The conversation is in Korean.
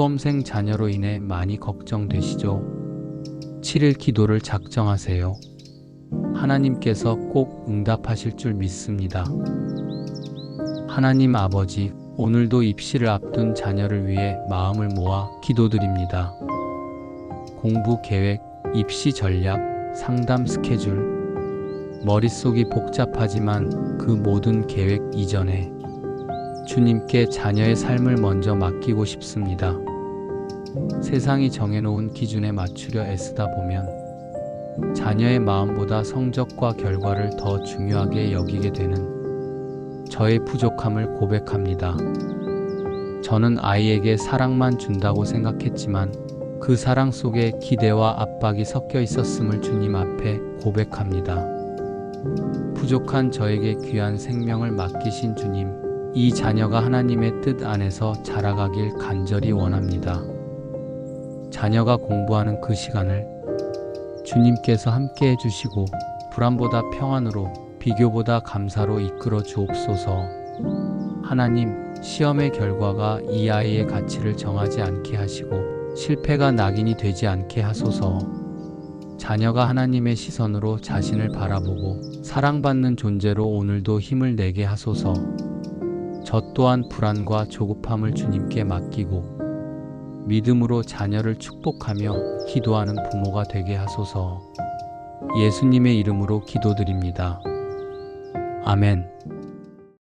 수험생 자녀로 인해 많이 걱정되시죠? 7일 기도를 작정하세요. 하나님께서 꼭 응답하실 줄 믿습니다. 하나님 아버지, 오늘도 입시를 앞둔 자녀를 위해 마음을 모아 기도드립니다. 공부 계획, 입시 전략, 상담 스케줄. 머릿속이 복잡하지만 그 모든 계획 이전에 주님께 자녀의 삶을 먼저 맡기고 싶습니다. 세상이 정해놓은 기준에 맞추려 애쓰다 보면 자녀의 마음보다 성적과 결과를 더 중요하게 여기게 되는 저의 부족함을 고백합니다. 저는 아이에게 사랑만 준다고 생각했지만 그 사랑 속에 기대와 압박이 섞여 있었음을 주님 앞에 고백합니다. 부족한 저에게 귀한 생명을 맡기신 주님, 이 자녀가 하나님의 뜻 안에서 자라가길 간절히 원합니다. 자녀가 공부하는 그 시간을 주님께서 함께 해주시고 불안보다 평안으로 비교보다 감사로 이끌어 주옵소서. 하나님, 시험의 결과가 이 아이의 가치를 정하지 않게 하시고 실패가 낙인이 되지 않게 하소서. 자녀가 하나님의 시선으로 자신을 바라보고 사랑받는 존재로 오늘도 힘을 내게 하소서. 저 또한 불안과 조급함을 주님께 맡기고 믿음으로 자녀를 축복하며 기도하는 부모가 되게 하소서. 예수님의 이름으로 기도드립니다. 아멘.